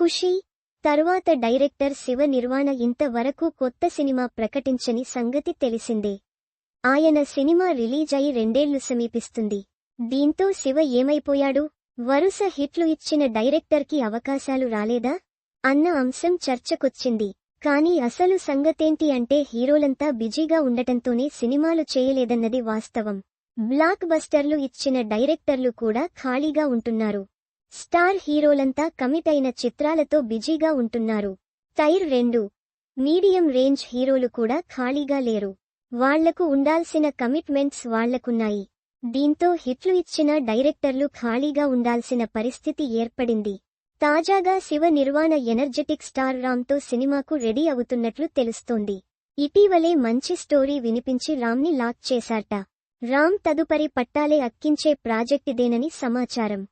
ఖుషీ. తరువాత డైరెక్టర్ శివ నిర్వాణ ఇంతవరకు కొత్త సినిమా ప్రకటించని సంగతి తెలిసిందే. ఆయన సినిమా రిలీజ్ అయి రెండేళ్ళు సమీపిస్తుంది. దీంతో శివ ఏమైపోయాడు? వరుస హిట్లు ఇచ్చిన డైరెక్టర్కి అవకాశాలు రాలేదా? అన్న అంశం చర్చకొచ్చింది. కానీ అసలు సంగతేంటి అంటే హీరోలంతా బిజీగా ఉండటంతోనే సినిమాలు చేయలేదన్నది వాస్తవం. బ్లాక్ బస్టర్లు ఇచ్చిన డైరెక్టర్లు కూడా ఖాళీగా ఉంటున్నారు. స్టార్ హీరోలంతా కమిట్ అయిన చిత్రాలతో బిజీగా ఉంటున్నారు. టైర్ రెండు. మీడియం రేంజ్ హీరోలు కూడా ఖాళీగా లేరు. వాళ్ళకు ఉండాల్సిన కమిట్మెంట్స్ వాళ్ళకున్నాయి. దీంతో హిట్లు ఇచ్చిన డైరెక్టర్లు ఖాళీగా ఉండాల్సిన పరిస్థితి ఏర్పడింది. తాజాగా శివ నిర్వాణ ఎనర్జెటిక్ స్టార్ రామ్తో సినిమాకు రెడీ అవుతున్నట్లు తెలుస్తోంది. ఇటీవలే మంచి స్టోరీ వినిపించి రామ్ని లాక్ చేశాట రామ్ తదుపరి పట్టాలే అక్కించే ప్రాజెక్టిదేనని సమాచారం.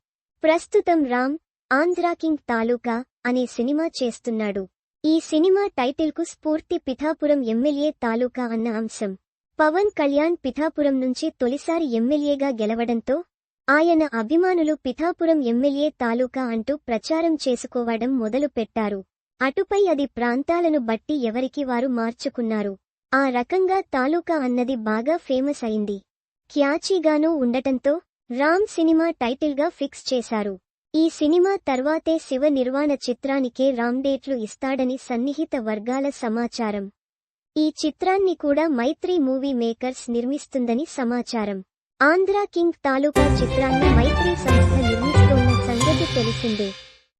ప్రస్తుతం రామ్ ఆంధ్రాకింగ్ తాలూకా అనే సినిమా చేస్తున్నాడు. ఈ సినిమా టైటిల్కు స్ఫూర్తి పిఠాపురం ఎమ్మెల్యే తాలూకా అన్న అంశం. పవన్ కళ్యాణ్ పిఠాపురం నుంచి తొలిసారి ఎమ్మెల్యేగా గెలవడంతో ఆయన అభిమానులు పిఠాపురం ఎమ్మెల్యే తాలూకా అంటూ ప్రచారం చేసుకోవడం మొదలు పెట్టారు అటుపై అది ప్రాంతాలను బట్టి ఎవరికి వారు మార్చుకున్నారు. ఆ రకంగా తాలూకా అన్నది బాగా ఫేమస్ అయింది. క్యాచీగానూ ఉండటంతో రామ్ సినిమా టైటిల్గా ఫిక్స్ చేశారు. ఈ సినిమా తర్వాతే శివ నిర్వాణ చిత్రానికే రామ్ డేట్లు ఇస్తాడని సన్నిహిత వర్గాల సమాచారం. ఈ చిత్రాన్ని కూడా మైత్రి మూవీ మేకర్స్ నిర్మిస్తుందని సమాచారం. ఆంధ్రా కింగ్ తాలూకా చిత్రాన్ని మైత్రి సంస్థ నిర్మిస్తోన్న సంగతి తెలిసిందే.